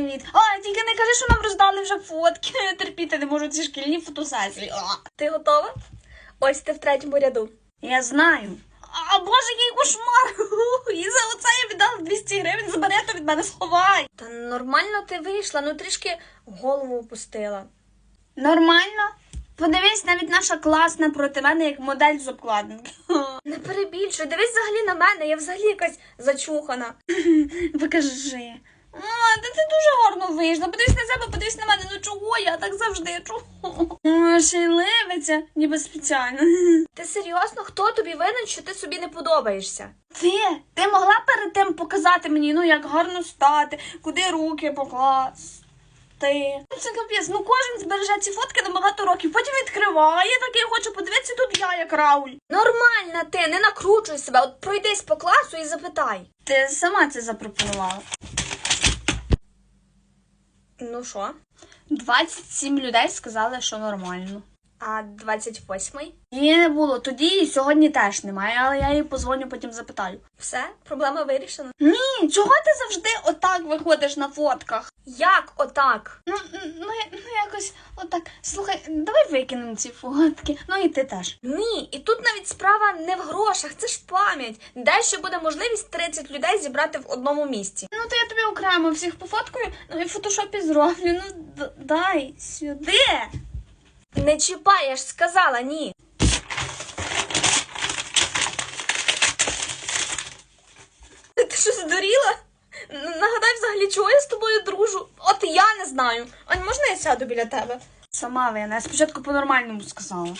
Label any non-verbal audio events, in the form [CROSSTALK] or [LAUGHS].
Привіт. Ой, тільки не кажи, що нам роздали вже фотки. Я [LAUGHS] терпіти не можу ці шкільні фотосесії. А. Ти готова? Ось ти в третьому ряду. Я знаю. А боже, який кошмар! [LAUGHS] І за оце я віддала 200 гривень, забере то від мене сховай. Та нормально ти вийшла, ну трішки голову опустила. Нормально. Подивись, навіть наша класна проти мене як модель з обкладинки. [LAUGHS] Не перебільшуй, дивись взагалі на мене, я взагалі якась зачухана. Покажи. А, та це дуже гарно вийшло. Подивись на себе, подивись на мене. Ну чого я так завжди чого? О, ще й ливиться, ніби спеціально. Ти серйозно, хто тобі винен, що ти собі не подобаєшся? Ти, ти могла перед тим показати мені, ну як гарно стати, куди руки покласти. Ну, Це капець, ну кожен збереже ці фотки на багато років, потім відкриває такий хоче подивитися, тут я як Рауль. Нормальна ти, не накручуй себе, от пройдись по класу і запитай. Ти сама це запропонувала. Ну що? 27 людей сказали, що нормально. А 28-й? Її не було тоді і сьогодні теж немає, але я їй позвоню, потім запитаю. Все, проблема вирішена. Ні, чого ти завжди отак виходиш на фотках? Як отак? Ну, ну, ну якось отак. Слухай, давай викинемо ці фотки. Ну і ти теж. Ні, і тут навіть справа не в грошах, це ж пам'ять. Ще буде можливість 30 людей зібрати в одному місці. Ну, то я тобі окремо всіх пофоткаю, ну і в фотошопі зроблю. Ну, д- дай сюди. Не чіпай, я ж сказала ні. Ти що здуріла? Нагадай взагалі, чого я з тобою дружу? От я не знаю. Ань, можна я сяду біля тебе? Сама вина, я спочатку по-нормальному сказала.